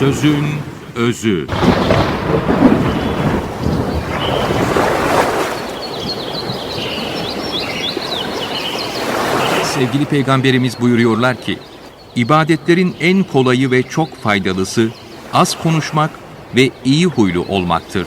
Sözün özü. Sevgili peygamberimiz buyuruyorlar ki, ibadetlerin en kolayı ve çok faydalısı az konuşmak ve iyi huylu olmaktır.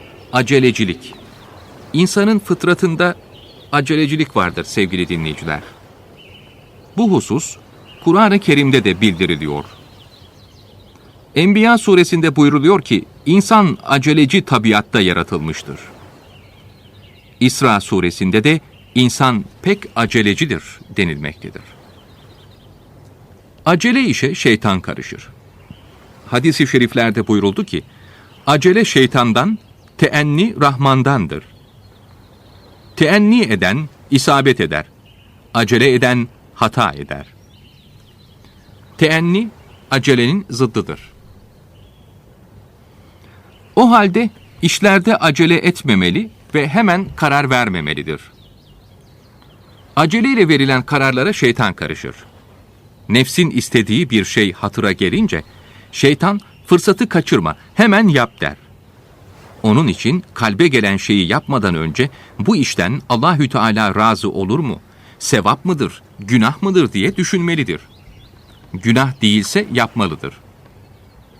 acelecilik. İnsanın fıtratında acelecilik vardır sevgili dinleyiciler. Bu husus Kur'an-ı Kerim'de de bildiriliyor. Enbiya suresinde buyruluyor ki insan aceleci tabiatta yaratılmıştır. İsra suresinde de insan pek acelecidir denilmektedir. Acele işe şeytan karışır. Hadis-i şeriflerde buyuruldu ki, acele şeytandan, teenni Rahmandandır. Teenni eden isabet eder. Acele eden hata eder. Teenni acelenin zıddıdır. O halde işlerde acele etmemeli ve hemen karar vermemelidir. Aceleyle verilen kararlara şeytan karışır. Nefsin istediği bir şey hatıra gelince şeytan fırsatı kaçırma, hemen yap der. Onun için kalbe gelen şeyi yapmadan önce bu işten Allahü Teala razı olur mu? Sevap mıdır, günah mıdır diye düşünmelidir. Günah değilse yapmalıdır.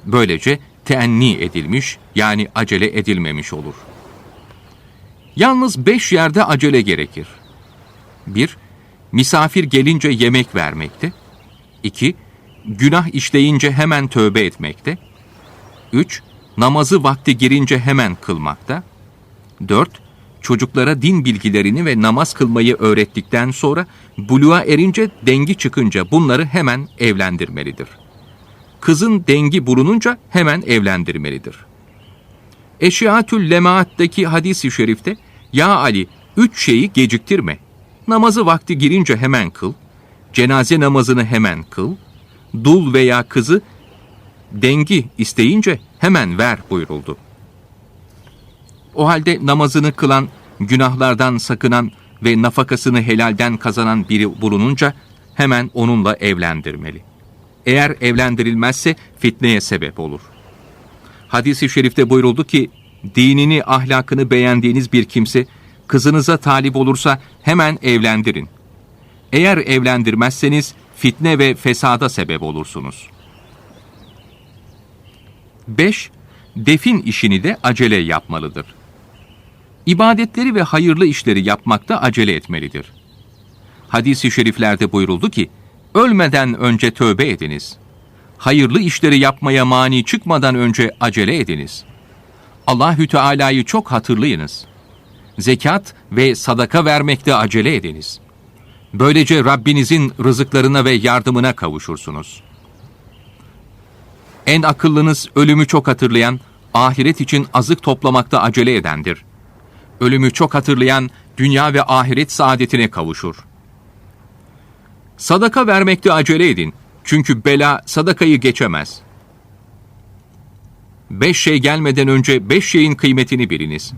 Böylece teenni edilmiş yani acele edilmemiş olur. Yalnız beş yerde acele gerekir. 1. Misafir gelince yemek vermekte. 2. Günah işleyince hemen tövbe etmekte. 3. Namazı vakti girince hemen kılmakta. 4. Çocuklara din bilgilerini ve namaz kılmayı öğrettikten sonra buluğa erince dengi çıkınca bunları hemen evlendirmelidir. Kızın dengi bulununca hemen evlendirmelidir. Eşyatül Lemaat'taki hadis-i şerifte Ya Ali üç şeyi geciktirme. Namazı vakti girince hemen kıl. Cenaze namazını hemen kıl. Dul veya kızı dengi isteyince hemen ver buyuruldu. O halde namazını kılan, günahlardan sakınan ve nafakasını helalden kazanan biri bulununca hemen onunla evlendirmeli. Eğer evlendirilmezse fitneye sebep olur. Hadis-i şerifte buyuruldu ki, dinini, ahlakını beğendiğiniz bir kimse, kızınıza talip olursa hemen evlendirin. Eğer evlendirmezseniz fitne ve fesada sebep olursunuz.'' 5. Defin işini de acele yapmalıdır. İbadetleri ve hayırlı işleri yapmakta acele etmelidir. Hadis-i şeriflerde buyuruldu ki, ölmeden önce tövbe ediniz. Hayırlı işleri yapmaya mani çıkmadan önce acele ediniz. Allahü Teala'yı çok hatırlayınız. Zekat ve sadaka vermekte acele ediniz. Böylece Rabbinizin rızıklarına ve yardımına kavuşursunuz.'' En akıllınız ölümü çok hatırlayan, ahiret için azık toplamakta acele edendir. Ölümü çok hatırlayan, dünya ve ahiret saadetine kavuşur. Sadaka vermekte acele edin. Çünkü bela sadakayı geçemez. Beş şey gelmeden önce beş şeyin kıymetini biliniz.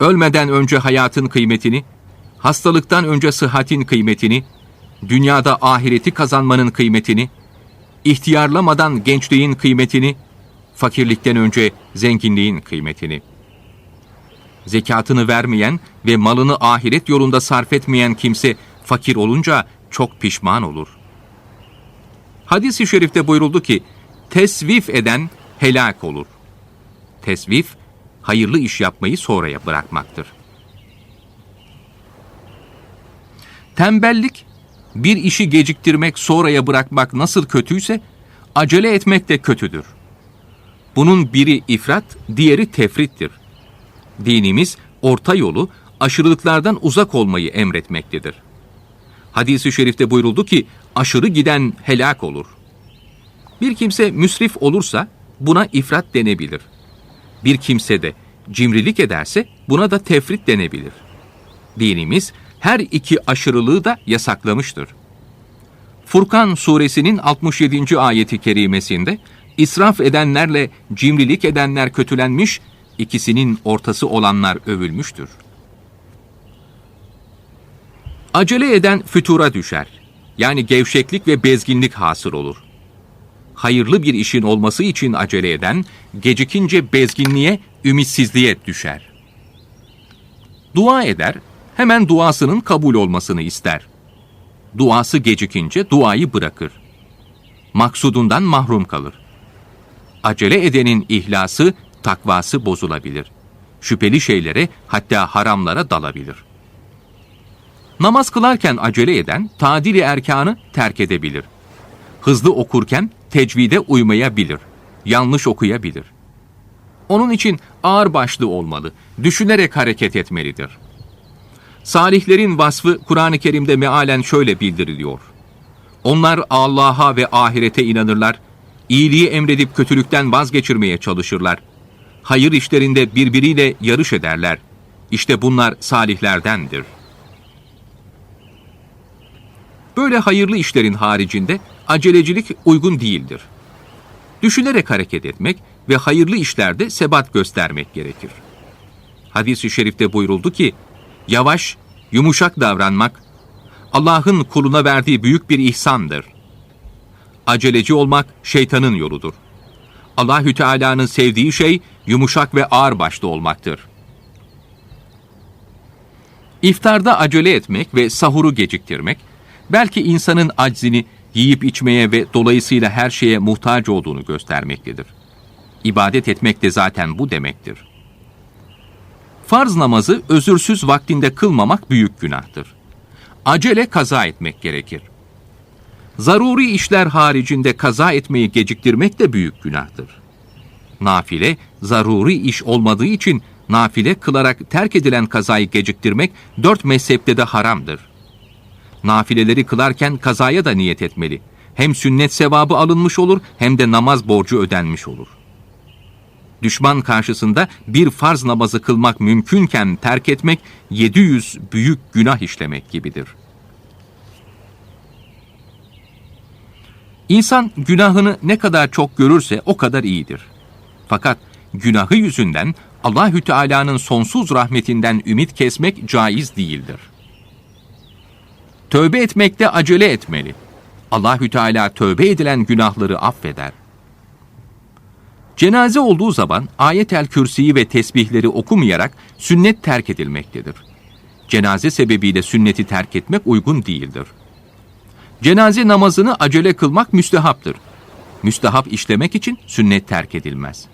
Ölmeden önce hayatın kıymetini, hastalıktan önce sıhhatin kıymetini, dünyada ahireti kazanmanın kıymetini, ihtiyarlamadan gençliğin kıymetini, fakirlikten önce zenginliğin kıymetini. Zekatını vermeyen ve malını ahiret yolunda sarf etmeyen kimse fakir olunca çok pişman olur. Hadis-i şerifte buyuruldu ki, tesvif eden helak olur. Tesvif, hayırlı iş yapmayı sonraya bırakmaktır. Tembellik, bir işi geciktirmek, sonraya bırakmak nasıl kötüyse, acele etmek de kötüdür. Bunun biri ifrat, diğeri tefrittir. Dinimiz orta yolu aşırılıklardan uzak olmayı emretmektedir. Hadis-i şerifte buyuruldu ki aşırı giden helak olur. Bir kimse müsrif olursa buna ifrat denebilir. Bir kimse de cimrilik ederse buna da tefrit denebilir. Dinimiz her iki aşırılığı da yasaklamıştır. Furkan suresinin 67. ayeti kerimesinde israf edenlerle cimrilik edenler kötülenmiş, ikisinin ortası olanlar övülmüştür. Acele eden fütura düşer. Yani gevşeklik ve bezginlik hasır olur. Hayırlı bir işin olması için acele eden, gecikince bezginliğe, ümitsizliğe düşer. Dua eder, hemen duasının kabul olmasını ister. Duası gecikince duayı bırakır. Maksudundan mahrum kalır. Acele edenin ihlası, takvası bozulabilir. Şüpheli şeylere, hatta haramlara dalabilir. Namaz kılarken acele eden, tadili erkanı terk edebilir. Hızlı okurken tecvide uymayabilir. Yanlış okuyabilir. Onun için ağır başlı olmalı, düşünerek hareket etmelidir. Salihlerin vasfı Kur'an-ı Kerim'de mealen şöyle bildiriliyor. Onlar Allah'a ve ahirete inanırlar, iyiliği emredip kötülükten vazgeçirmeye çalışırlar. Hayır işlerinde birbiriyle yarış ederler. İşte bunlar salihlerdendir. Böyle hayırlı işlerin haricinde acelecilik uygun değildir. Düşünerek hareket etmek ve hayırlı işlerde sebat göstermek gerekir. Hadis-i şerifte buyuruldu ki, yavaş, yumuşak davranmak, Allah'ın kuluna verdiği büyük bir ihsandır. Aceleci olmak şeytanın yoludur. Allahü Teala'nın sevdiği şey yumuşak ve ağır başlı olmaktır. İftarda acele etmek ve sahuru geciktirmek, belki insanın aczini yiyip içmeye ve dolayısıyla her şeye muhtaç olduğunu göstermektedir. İbadet etmek de zaten bu demektir. Farz namazı özürsüz vaktinde kılmamak büyük günahtır. Acele kaza etmek gerekir. Zaruri işler haricinde kaza etmeyi geciktirmek de büyük günahtır. Nafile, zaruri iş olmadığı için nafile kılarak terk edilen kazayı geciktirmek dört mezhepte de haramdır. Nafileleri kılarken kazaya da niyet etmeli. Hem sünnet sevabı alınmış olur hem de namaz borcu ödenmiş olur. Düşman karşısında bir farz namazı kılmak mümkünken terk etmek 700 büyük günah işlemek gibidir. İnsan günahını ne kadar çok görürse o kadar iyidir. Fakat günahı yüzünden Allahü Teala'nın sonsuz rahmetinden ümit kesmek caiz değildir. Tövbe etmekte acele etmeli. Allahü Teala tövbe edilen günahları affeder. Cenaze olduğu zaman ayetel kürsiyi ve tesbihleri okumayarak sünnet terk edilmektedir. Cenaze sebebiyle sünneti terk etmek uygun değildir. Cenaze namazını acele kılmak müstehaptır. Müstehap işlemek için sünnet terk edilmez.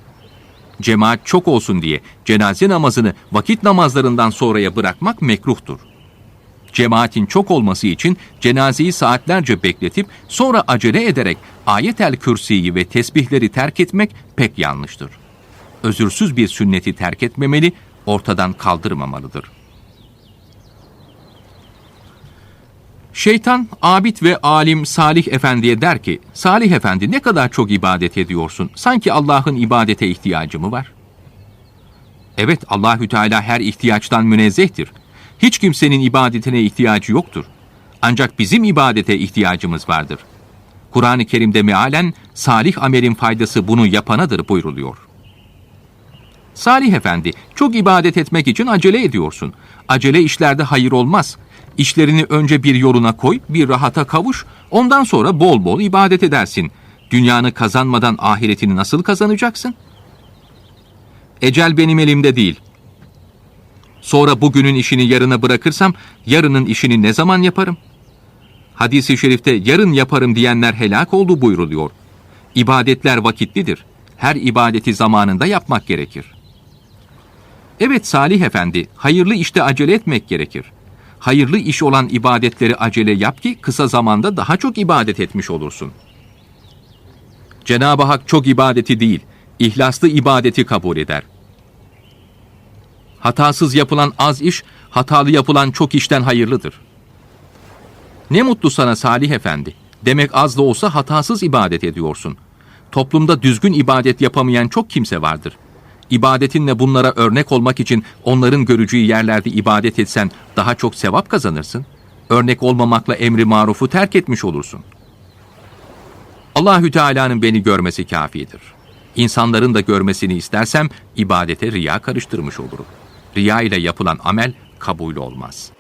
Cemaat çok olsun diye cenaze namazını vakit namazlarından sonraya bırakmak mekruhtur. Cemaatin çok olması için cenazeyi saatlerce bekletip sonra acele ederek ayetel kürsiyi ve tesbihleri terk etmek pek yanlıştır. Özürsüz bir sünneti terk etmemeli, ortadan kaldırmamalıdır. Şeytan, abid ve alim Salih Efendi'ye der ki, Salih Efendi ne kadar çok ibadet ediyorsun, sanki Allah'ın ibadete ihtiyacı mı var? Evet, Allahü Teala her ihtiyaçtan münezzehtir. Hiç kimsenin ibadetine ihtiyacı yoktur. Ancak bizim ibadete ihtiyacımız vardır. Kur'an-ı Kerim'de mealen salih amelin faydası bunu yapanadır buyruluyor. Salih Efendi, çok ibadet etmek için acele ediyorsun. Acele işlerde hayır olmaz. İşlerini önce bir yoluna koy, bir rahata kavuş, ondan sonra bol bol ibadet edersin. Dünyanı kazanmadan ahiretini nasıl kazanacaksın? Ecel benim elimde değil. Sonra bugünün işini yarına bırakırsam, yarının işini ne zaman yaparım? Hadis-i şerifte yarın yaparım diyenler helak oldu buyruluyor. İbadetler vakitlidir. Her ibadeti zamanında yapmak gerekir. Evet Salih Efendi, hayırlı işte acele etmek gerekir. Hayırlı iş olan ibadetleri acele yap ki kısa zamanda daha çok ibadet etmiş olursun. Cenab-ı Hak çok ibadeti değil, İhlaslı ibadeti kabul eder. Hatasız yapılan az iş, hatalı yapılan çok işten hayırlıdır. Ne mutlu sana Salih Efendi. Demek az da olsa hatasız ibadet ediyorsun. Toplumda düzgün ibadet yapamayan çok kimse vardır. İbadetinle bunlara örnek olmak için onların görücüğü yerlerde ibadet etsen daha çok sevap kazanırsın. Örnek olmamakla emri marufu terk etmiş olursun. Allahü Teala'nın beni görmesi kafidir. İnsanların da görmesini istersem ibadete riya karıştırmış olurum. Riya ile yapılan amel kabul olmaz.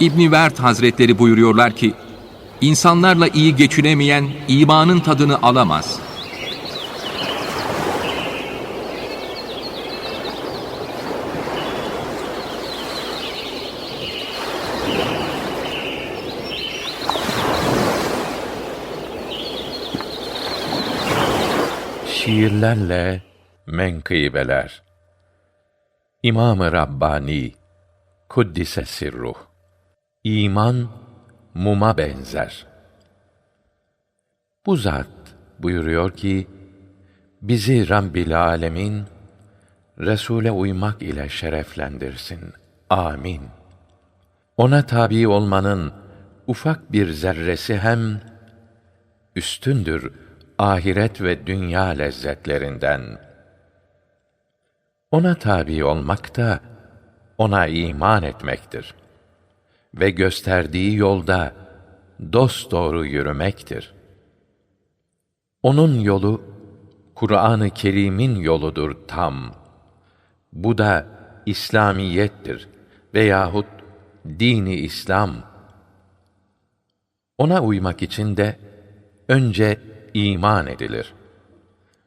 İbni Vert Hazretleri buyuruyorlar ki, insanlarla iyi geçinemeyen imanın tadını alamaz. Şiirlerle menkıbeler İmam-ı Rabbani Kuddise sirruh İman muma benzer. Bu zat buyuruyor ki, bizi Rabbil Alemin, Resul'e uymak ile şereflendirsin. Amin. Ona tabi olmanın ufak bir zerresi hem üstündür ahiret ve dünya lezzetlerinden. Ona tabi olmak da ona iman etmektir ve gösterdiği yolda dost doğru yürümektir. Onun yolu Kur'an-ı Kerim'in yoludur tam. Bu da İslamiyettir veyahut dini İslam. Ona uymak için de önce iman edilir.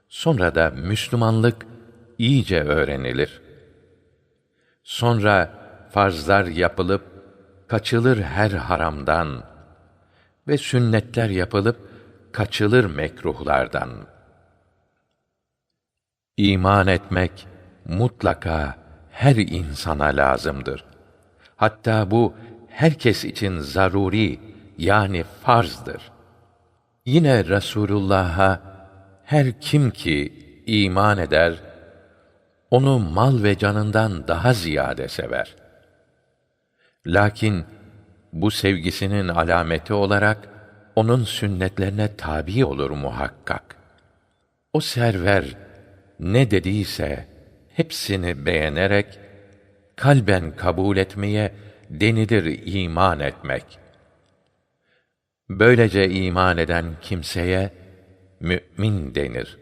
Sonra da Müslümanlık iyice öğrenilir. Sonra farzlar yapılıp kaçılır her haramdan ve sünnetler yapılıp kaçılır mekruhlardan. İman etmek mutlaka her insana lazımdır. Hatta bu herkes için zaruri yani farzdır. Yine Resulullah'a her kim ki iman eder, onu mal ve canından daha ziyade sever. Lakin bu sevgisinin alameti olarak onun sünnetlerine tabi olur muhakkak. O server ne dediyse hepsini beğenerek kalben kabul etmeye denilir iman etmek.'' Böylece iman eden kimseye mümin denir.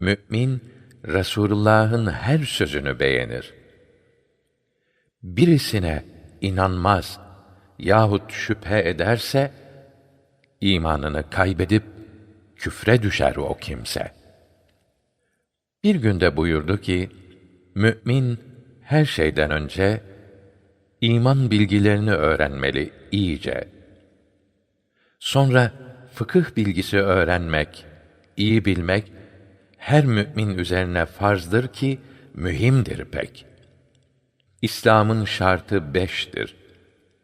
Mümin Resulullah'ın her sözünü beğenir. Birisine inanmaz yahut şüphe ederse imanını kaybedip küfre düşer o kimse. Bir günde buyurdu ki, mümin her şeyden önce iman bilgilerini öğrenmeli iyice. Sonra fıkıh bilgisi öğrenmek, iyi bilmek her mümin üzerine farzdır ki mühimdir pek. İslam'ın şartı beştir.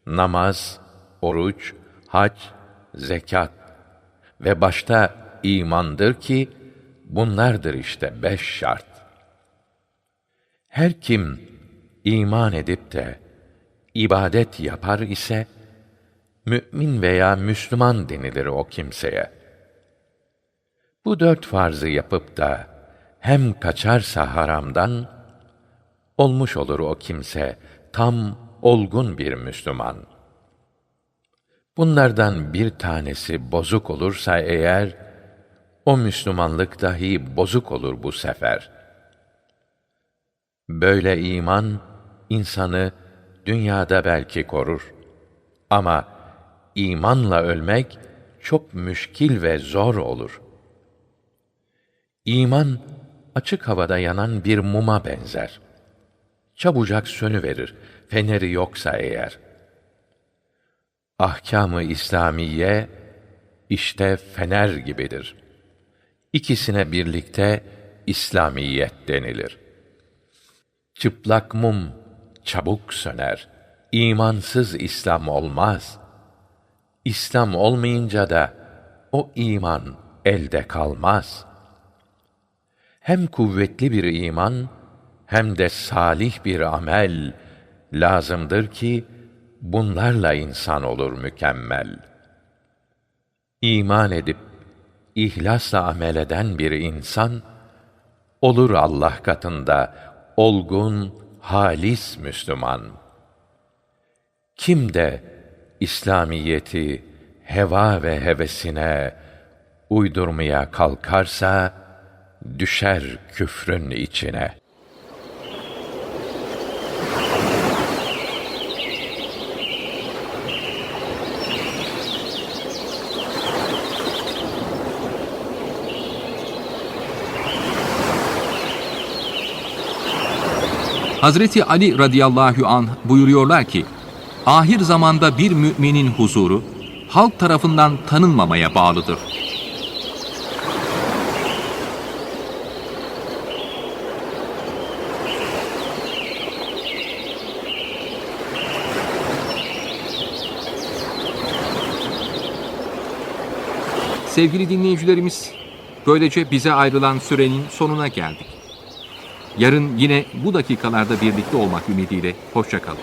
Namaz, oruç, hac, zekat ve başta imandır ki bunlardır işte beş şart. Her kim iman edip de ibadet yapar ise mümin veya Müslüman denilir o kimseye. Bu dört farzı yapıp da hem kaçarsa haramdan, olmuş olur o kimse tam olgun bir Müslüman. Bunlardan bir tanesi bozuk olursa eğer, o Müslümanlık dahi bozuk olur bu sefer. Böyle iman, insanı dünyada belki korur. Ama imanla ölmek çok müşkil ve zor olur. İman açık havada yanan bir muma benzer. Çabucak sönüverir feneri yoksa eğer. Ahkamı İslamiye işte fener gibidir. İkisine birlikte İslamiyet denilir.'' Çıplak mum çabuk söner. İmansız İslam olmaz. İslam olmayınca da o iman elde kalmaz. Hem kuvvetli bir iman hem de salih bir amel lazımdır ki bunlarla insan olur mükemmel. İman edip ihlasla amel eden bir insan olur Allah katında olgun, halis Müslüman. Kim de İslamiyeti heva ve hevesine uydurmaya kalkarsa düşer küfrün içine. Hazreti Ali radıyallahu an buyuruyorlar ki, ahir zamanda bir müminin huzuru, halk tarafından tanınmamaya bağlıdır. Sevgili dinleyicilerimiz, böylece bize ayrılan sürenin sonuna geldik. Yarın yine bu dakikalarda birlikte olmak ümidiyle hoşçakalın.